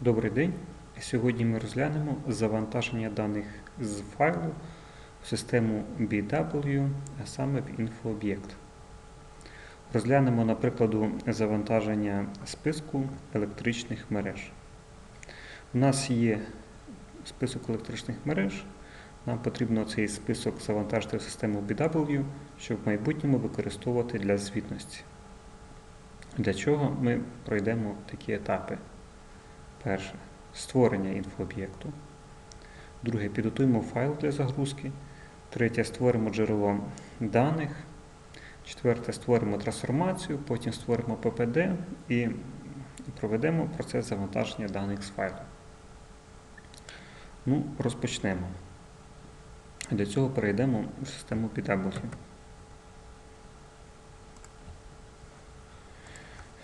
Добрий день. Сьогодні ми розглянемо завантаження даних з файлу в систему BW, а саме в інфооб'єкт. Розглянемо на прикладу завантаження списку електричних мереж. У нас є список електричних мереж. Нам потрібно цей список завантажити в систему BW, щоб в майбутньому використовувати для звітності. Для чого ми пройдемо такі етапи. Перше створення інфооб'єкту. Друге підготуємо файл для загрузки. Третє створимо джерело даних. Четверте створимо трансформацію, потім створимо PPD і проведемо процес завантаження даних з файлу. Ну, розпочнемо. Для цього перейдемо в систему PW.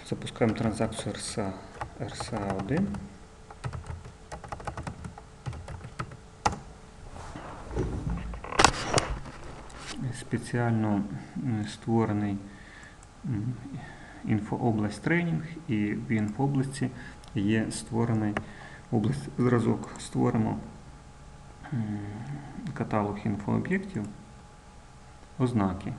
Запускаємо транзакцію RSA, RSA1. Спеціально створений інфообласть тренінг, і в інфообласті є створений область зразок. Створимо каталог інфооб'єктів, ознаки.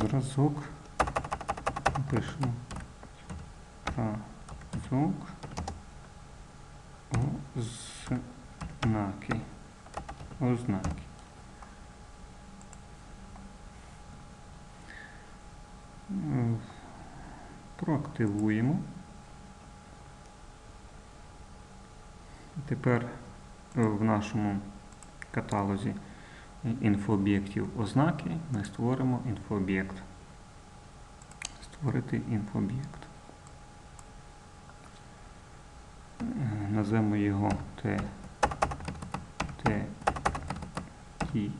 Зразок. Пишемо зразок ознаки. Ознаки. Проактивуємо. Тепер в нашому каталозі інфооб'єктів ознаки ми створимо інфооб'єкт. Створити інфооб'єкт. Е, Назвемо його Т, Т, Т,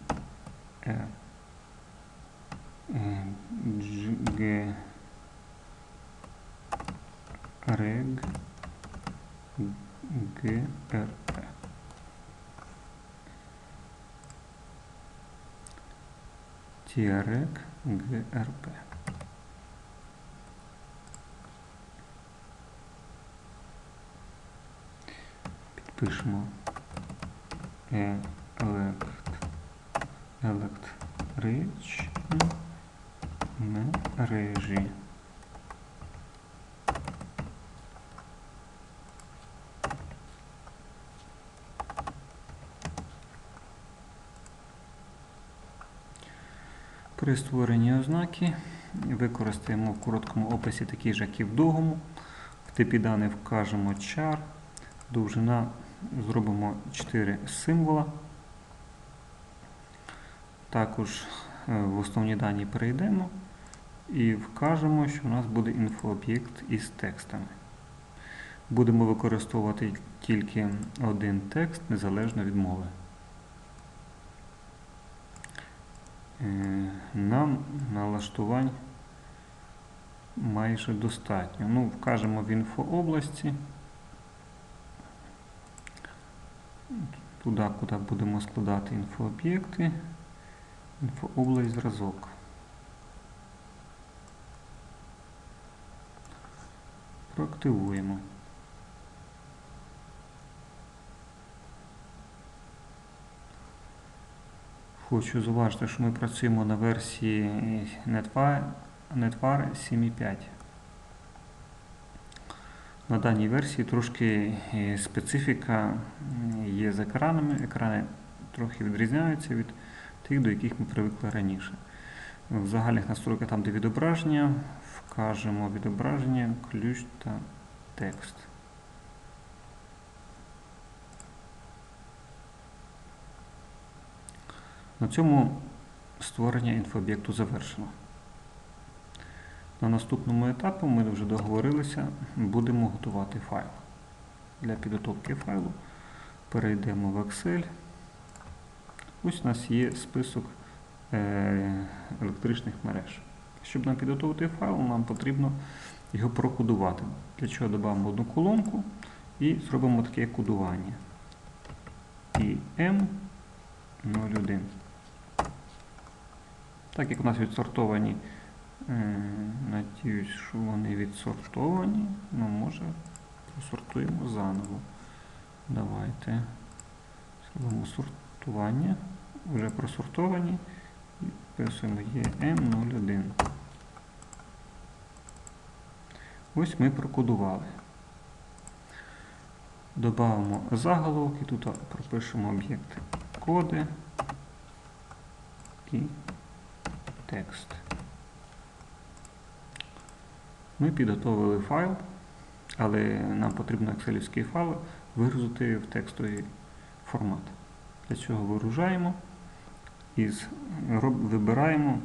Тіарек ГРП. Підпишемо елект, електричні мережі. При створенні ознаки використаємо в короткому описі такий же, як і в довгому. В типі даних вкажемо char, довжина зробимо 4 символа. Також е, в основні дані перейдемо і вкажемо, що у нас буде інфооб'єкт із текстами. Будемо використовувати тільки один текст незалежно від мови. Нам налаштувань майже достатньо. Ну, вкажемо в інфообласті, туди, куди будемо складати інфооб'єкти, інфообласть зразок. Проактивуємо. Хочу зауважити, що ми працюємо на версії Netvar, Netvar 7.5. На даній версії трошки е, специфіка є з екранами. Екрани трохи відрізняються від тих, до яких ми привикли раніше. В загальних настройках там, де відображення, вкажемо відображення, ключ та текст. На цьому створення інфооб'єкту завершено. На наступному етапі ми вже договорилися, будемо готувати файл. Для підготовки файлу перейдемо в Excel, Ось у нас є список е, електричних мереж. Щоб нам підготувати файл, нам потрібно його прокодувати. Для чого додамо одну колонку і зробимо таке кодування. IM01. Так як у нас відсортовані, е, надіюсь, що вони відсортовані, ну може просортуємо заново. Давайте зробимо сортування. Вже просортовані вписуємо EM01. Ось ми прокодували. Добавимо заголовок і тут пропишемо об'єкти коди текст. Ми підготовили файл, але нам потрібно екселівський файл вигрузити в текстовий формат. Для цього вигружаємо і вибираємо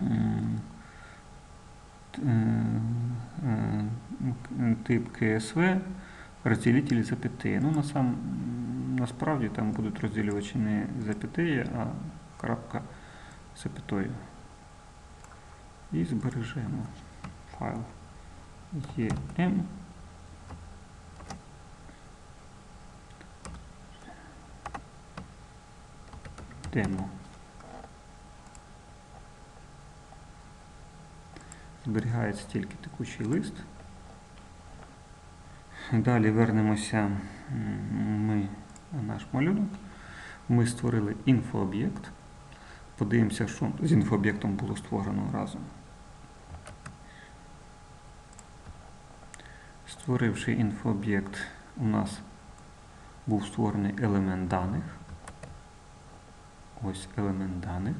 е, е, тип КСВ розділителі запятые. Ну, насправді там будуть розділювачі не запятые, а крапка запятою. І збережемо файл EM. Демо. Зберігається тільки текучий лист. Далі вернемося ми на наш малюнок. Ми створили інфооб'єкт. Подивимося, що з інфооб'єктом було створено разом. Створивши інфооб'єкт, у нас був створений елемент даних. Ось елемент даних.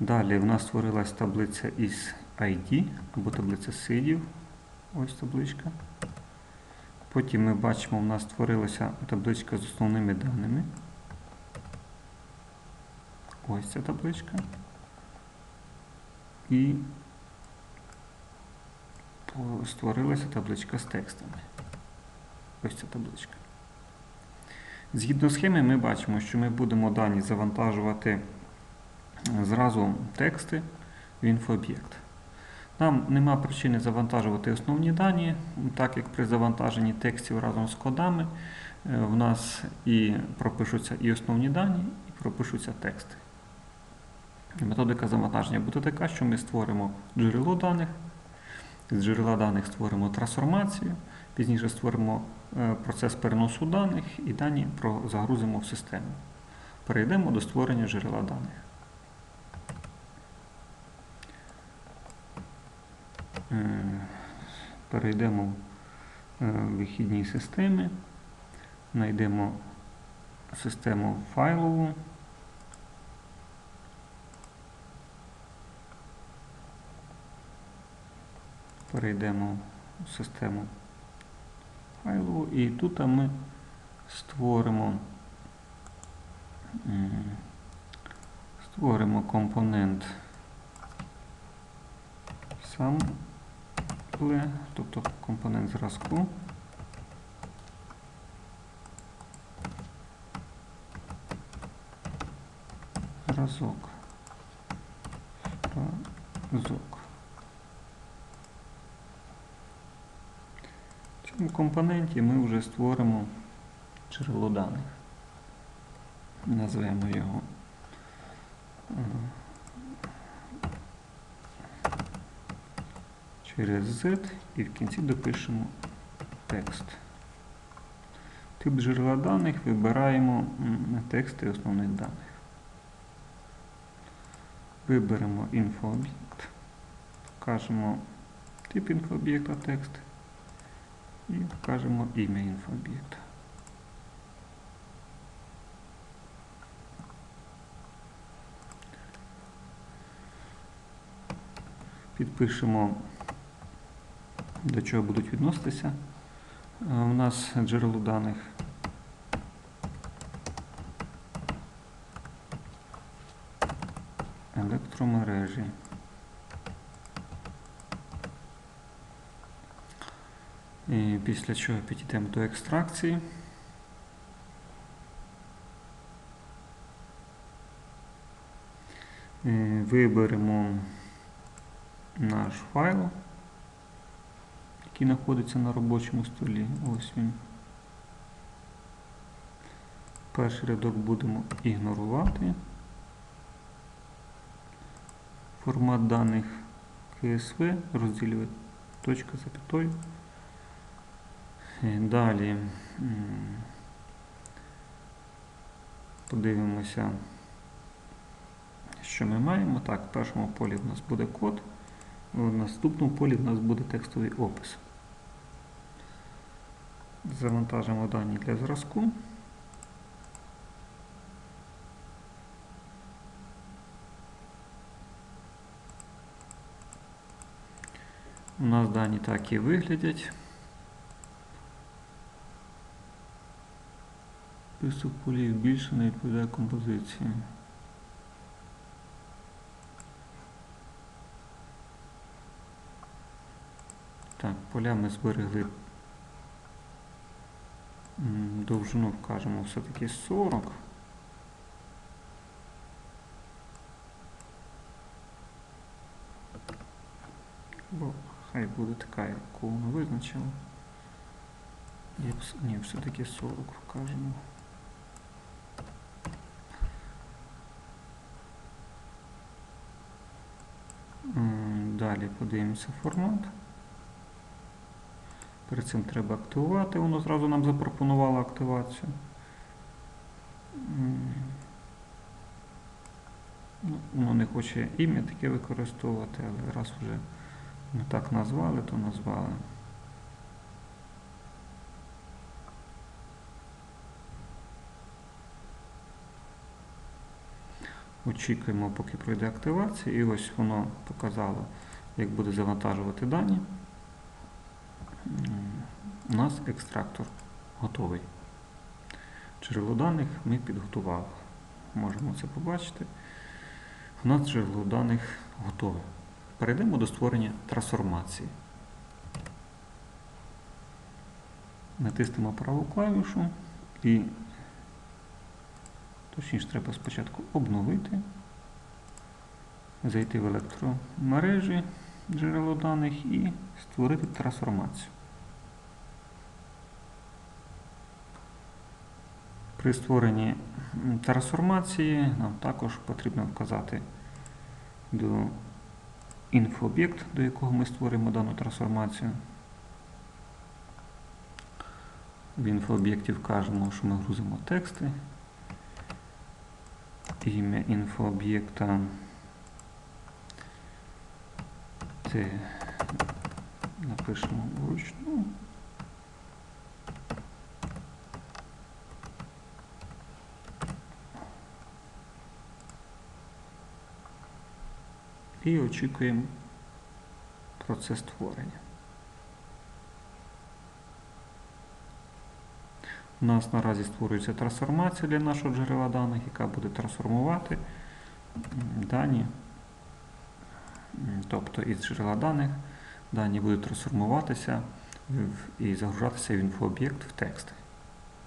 Далі в нас створилась таблиця із ID або таблиця сидів. Ось табличка. Потім ми бачимо, у нас створилася табличка з основними даними. Ось ця табличка. І створилася табличка з текстами. Ось ця табличка. Згідно схеми, ми бачимо, що ми будемо дані завантажувати е, зразу тексти в інфооб'єкт. Нам нема причини завантажувати основні дані, так як при завантаженні текстів разом з кодами е, в нас і пропишуться і основні дані, і пропишуться тексти. Методика завантаження буде така, що ми створимо джерело даних, з джерела даних створимо трансформацію, пізніше створимо е, процес переносу даних і дані загрузимо в систему. Перейдемо до створення джерела даних. Е, Перейдемо е, в вихідні системи, знайдемо систему файлову. Перейдемо в систему файлову і тут ми створимо створимо компонент sample, тобто компонент зразку. Зразок. Зразок. Цьому компоненті ми вже створимо джерело даних. Назвемо його е, через Z і в кінці допишемо текст. Тип джерела даних вибираємо тексти основних даних. Виберемо інфооб'єкт, вкажемо тип інфооб'єкта текст і вкажемо ім'я інфооб'єкта. Підпишемо, до чого будуть відноситися. Е, У нас джерело даних електромережі. І після чого підійдемо до екстракції. І виберемо наш файл, який знаходиться на робочому столі. Ось він. Перший рядок будемо ігнорувати. Формат даних CSV розділює точка запятою. Е, Далі подивимося, що ми маємо. Так, в першому полі в нас буде код, в наступному полі в нас буде текстовий опис. Завантажимо дані для зразку. У нас дані так і виглядять. Список полів більше не відповідає композиції. Так, поля ми зберегли. Довжину вкажемо все-таки 40. Бо хай буде така, яку ми визначили. Ні, все-таки 40 вкажемо. Далі подивимося формат. Перед цим треба активувати, воно зразу нам запропонувало активацію. Ну, Воно не хоче ім'я таке використовувати, але раз вже ми так назвали, то назвали. Очікуємо, поки пройде активація, і ось воно показало, як буде завантажувати дані. У нас екстрактор готовий. Джерело даних ми підготували. Можемо це побачити. У нас джерело даних готове. Перейдемо до створення трансформації. Натиснемо праву клавішу і точніше треба спочатку обновити, зайти в електромережі джерело даних і створити трансформацію. При створенні трансформації нам також потрібно вказати до інфооб'єкт, до якого ми створимо дану трансформацію. В інфооб'єкті вкажемо, що ми грузимо тексти. Ім'я інфооб'єкта це напишемо вручну. І очікуємо процес створення. У нас наразі створюється трансформація для нашого джерела даних, яка буде трансформувати дані, тобто із джерела даних дані будуть трансформуватися і загружатися в інфооб'єкт в тексти.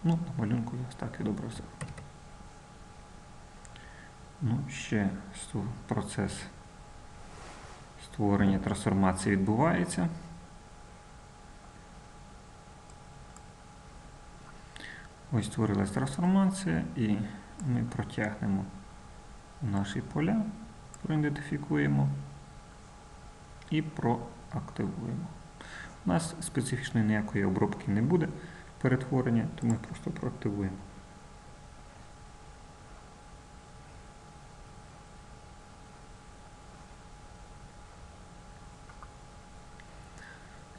Ну, на малюнку я так відобразив. Ну, ще процес створення трансформації відбувається. Ось створилась трансформація і ми протягнемо наші поля, проідентифікуємо і проактивуємо. У нас специфічної ніякої обробки не буде перетворення, то ми просто проактивуємо.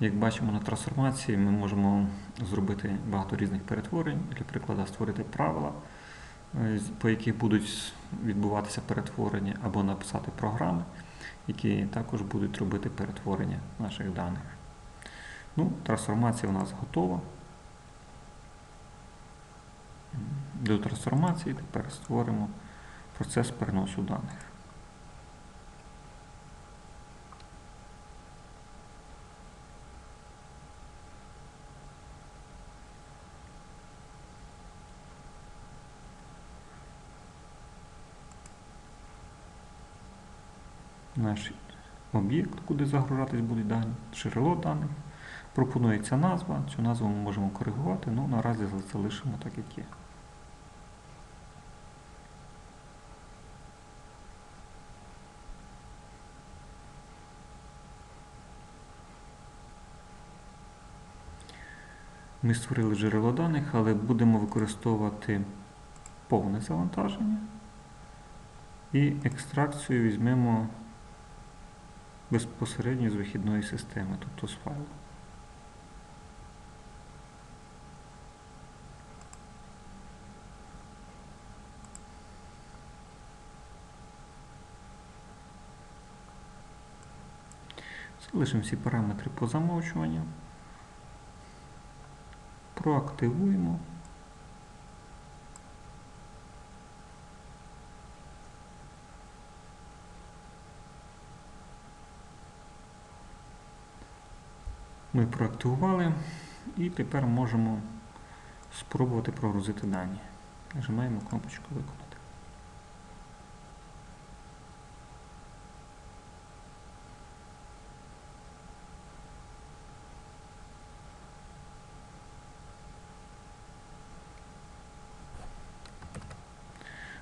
Як бачимо на трансформації, ми можемо зробити багато різних перетворень. Для прикладу, створити правила, е, по яких будуть відбуватися перетворення, або написати програми, які також будуть робити перетворення наших даних. Ну, трансформація у нас готова. До трансформації тепер створимо процес переносу даних. Наш об'єкт, куди загружатись будуть дані, джерело даних. Пропонується назва. Цю назву ми можемо коригувати, ну наразі залишимо так, як є. Ми створили джерело даних, але будемо використовувати повне завантаження. І екстракцію візьмемо безпосередньо з вихідної системи, тобто з файлу. Залишимо всі параметри по замовчуванню. Проактивуємо. Ми проактивували і тепер можемо спробувати прогрузити дані. Нажимаємо кнопочку Виконати.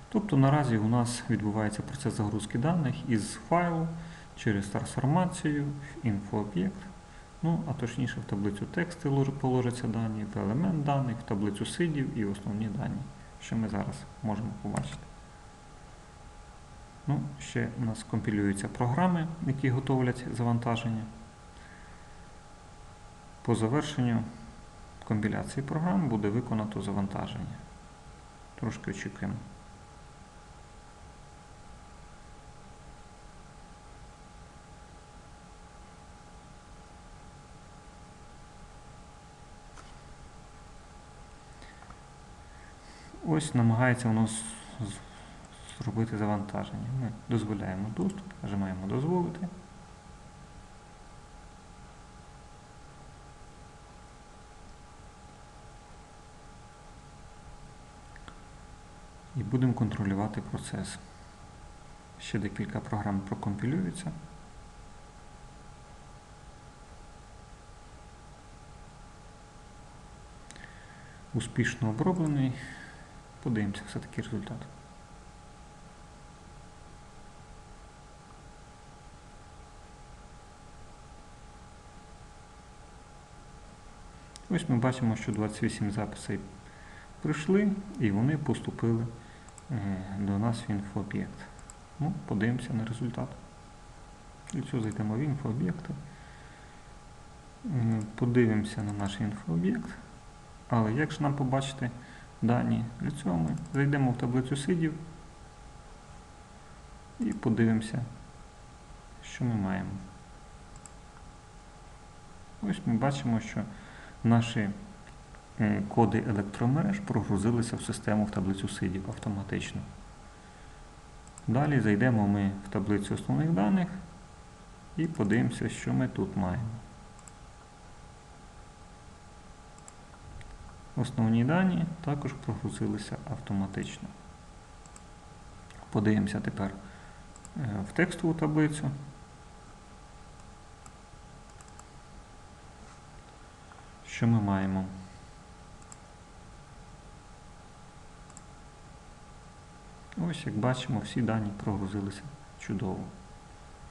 Тобто наразі у нас відбувається процес загрузки даних із файлу через трансформацію в інфооб'єкт. Ну, а точніше в таблицю тексти положаться дані, в елемент даних, в таблицю сидів і основні дані, що ми зараз можемо побачити. Ну, ще у нас компілюються програми, які готовлять завантаження. По завершенню компіляції програм буде виконато завантаження. Трошки очікуємо. Ось намагається з- з- зробити завантаження. Ми дозволяємо доступ, нажимаємо дозволити. І будемо контролювати процес. Ще декілька програм прокомпілюються. Успішно оброблений. Подивимося все-таки результат. Ось ми бачимо, що 28 записей прийшли і вони поступили е, до нас в інфооб'єкт. Ну, подивимося на результат. Для цього зайдемо в інфооб'єкти. Подивимося на наш інфооб'єкт. Але як ж нам побачити дані? Для цього ми зайдемо в таблицю сидів і подивимося, що ми маємо. Ось ми бачимо, що наші коди електромереж прогрузилися в систему в таблицю сидів автоматично. Далі зайдемо ми в таблицю основних даних і подивимося, що ми тут маємо. Основні дані також прогрузилися автоматично. Подивимося тепер е, в текстову таблицю. Що ми маємо? Ось, як бачимо, всі дані прогрузилися чудово.